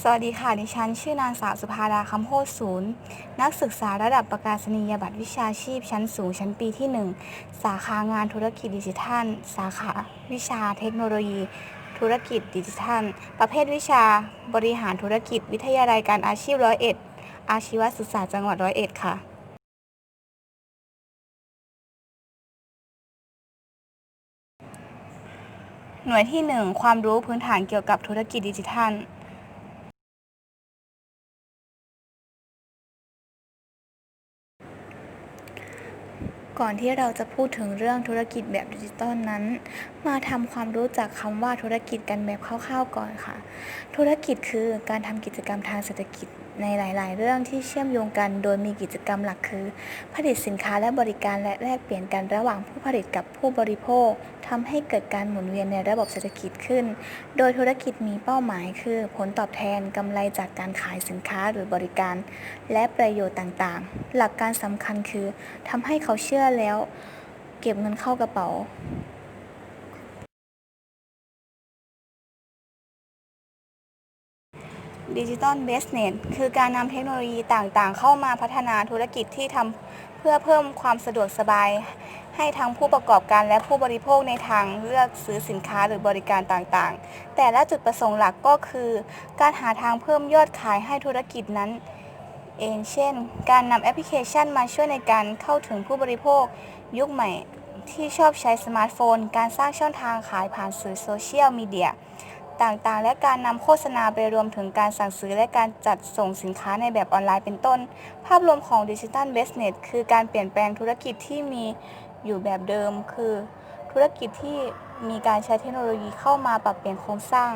สวัสดีค่ะ ดิฉัน ชื่อนางสาวสุภาดาคำโพธศูนย์ นักศึกษาระดับประกาศนียบัตรวิชาชีพชั้นสูงชั้นปีที่ 1 สาขางานธุรกิจดิจิทัล สาขาวิชาเทคโนโลยี ธุรกิจดิจิทัล ประเภทวิชาบริหารธุรกิจวิทยาลัยการอาชีพร้อยเอ็ด อาชีวศึกษาจังหวัดร้อยเอ็ดค่ะหน่วยที่ 1 ความรู้พื้นฐานเกี่ยวกับธุรกิจดิจิทัล ก่อนที่เราจะพูดถึงเรื่องธุรกิจแบบดิจิตอลนั้น มาทำความรู้จักคำว่าธุรกิจกันแบบคร่าวๆก่อนค่ะ ธุรกิจคือการทำกิจกรรมทางเศรษฐกิจ ในหลาย ๆ เรื่องที่เชื่อมโยงกัน โดยมีกิจกรรมหลักคือ ผลิตสินค้าและบริการและแลกเปลี่ยนกันระหว่างผู้ผลิตกับผู้บริโภคทำให้เกิดการหมุนเวียนในระบบเศรษฐกิจขึ้น โดยธุรกิจมีเป้าหมายคือ ผลตอบแทนกำไรจากการขายสินค้าหรือบริการ และประโยชน์ต่าง ๆ หลักการสำคัญคือทำให้เขาเชื่อแล้ว เก็บเงินเข้ากระเป๋า ดิจิตอลเบสเน s คือการนำเทคโนโลยีต่างๆ เข้ามาพัฒนาธุรกิจที่ทำเพื่อเพิ่มความสะดวกสบาย ให้ทั้งผู้ประกอบการและผู้บริโภคในทางเลือกซื้อสินค้าหรือบริการต่างๆ แต่ละจุดประสงค์หลักก็คือ การหาทางเพิ่มยอดขายให้ธุรกิจนั้น เองเช่น การนำแอปพลิเคชันมาช่วยในการเข้าถึงผู้บริโภค ยุคใหม่ที่ชอบใช้สมาร์ทโฟน การสร้างช่องทางขายผ่านสื่อโซเชียลมีเดีย ต่างๆ และการนำโฆษณาไปรวมถึงการสั่งซื้อและการจัดส่งสินค้าในแบบออนไลน์เป็นต้น ภาพรวมของดิจิทัลเบสเน็ตคือการเปลี่ยนแปลงธุรกิจที่มีอยู่แบบเดิม คือ ธุรกิจที่มีการใช้เทคโนโลยีเข้ามาปรับเปลี่ยนโครงสร้าง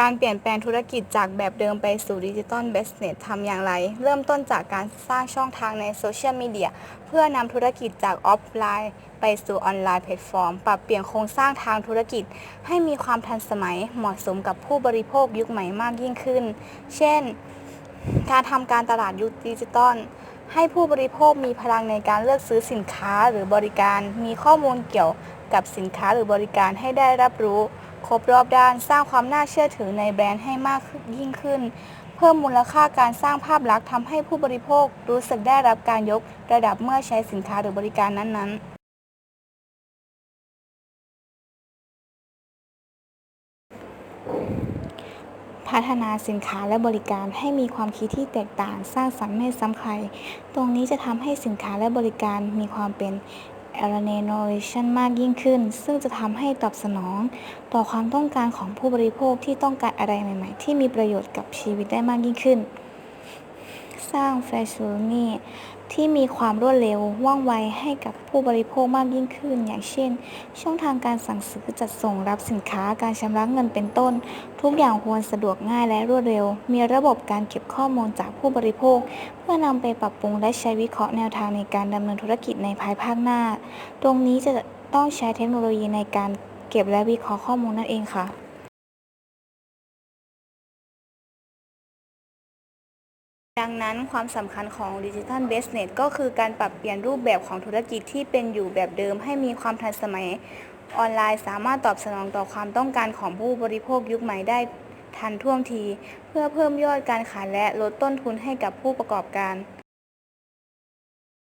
การเปลี่ยนแปลงธุรกิจจากแบบเดิมไปสู่ดิจิตอลเบสเนสทำอย่างไร เริ่มต้นจากการสร้างช่องทางในโซเชียลมีเดียเพื่อนำธุรกิจจากออฟไลน์ ไปสู่ออนไลน์แพลตฟอร์ม ปรับเปลี่ยนโครงสร้างทางธุรกิจ ให้มีความทันสมัยเหมาะสมกับผู้บริโภคยุคใหม่มากยิ่งขึ้น เช่น การทำการตลาดยุคดิจิตอลให้ผู้บริโภคมีพลังในการเลือกซื้อสินค้าหรือบริการ มีข้อมูลเกี่ยวกับสินค้าหรือบริการให้ได้รับรู้ ครบรอบด้านสร้างความน่าเชื่อถือในแบรนด์ให้มากยิ่งขึ้น เพิ่มมูลค่าการสร้างภาพลักษณ์ทำให้ผู้บริโภครู้สึกได้รับการยกระดับเมื่อใช้สินค้าหรือบริการนั้นๆพัฒนาสินค้าและบริการให้มีความคิดที่แตกต่างสร้างสรรค์ไม่ซ้ำใคร ตรงนี้จะทำให้สินค้าและบริการมีความเป็น a l n a n o v a t i o n มากยิ่งขึ้น ซึ่งจะทำให้ตอบสนอง ต่อความต้องการของผู้บริโภคที่ต้องการอะไรใหม่ ๆ ที่มีประโยชน์กับชีวิตได้มากยิ่งขึ้น สร้างแฟชั่นนี่ ที่มีความรวดเร็วว่องไวให้กับผู้บริโภคมากยิ่งขึ้น อย่างเช่น ช่องทางการสั่งซื้อจัดส่งรับสินค้าการชำระเงินเป็นต้น ทุกอย่างควรสะดวกง่ายและรวดเร็ว มีระบบการเก็บข้อมูลจากผู้บริโภค เพื่อนำไปปรับปรุงและใช้วิเคราะห์แนวทางในการดำเนินธุรกิจในภายภาคหน้า ตรงนี้จะต้องใช้เทคโนโลยีในการเก็บและวิเคราะห์ข้อมูลนั่นเองค่ะ ดังนั้นความสำคัญของดิจิทัลเบสเน็ตก็คือการปรับเปลี่ยนรูปแบบของธุรกิจที่เป็นอยู่แบบเดิม ให้มีความทันสมัยออนไลน์ สามารถตอบสนองต่อความต้องการของผู้บริโภคยุคใหม่ได้ทันท่วงที เพื่อเพิ่มยอดการขายและลดต้นทุนให้กับผู้ประกอบการ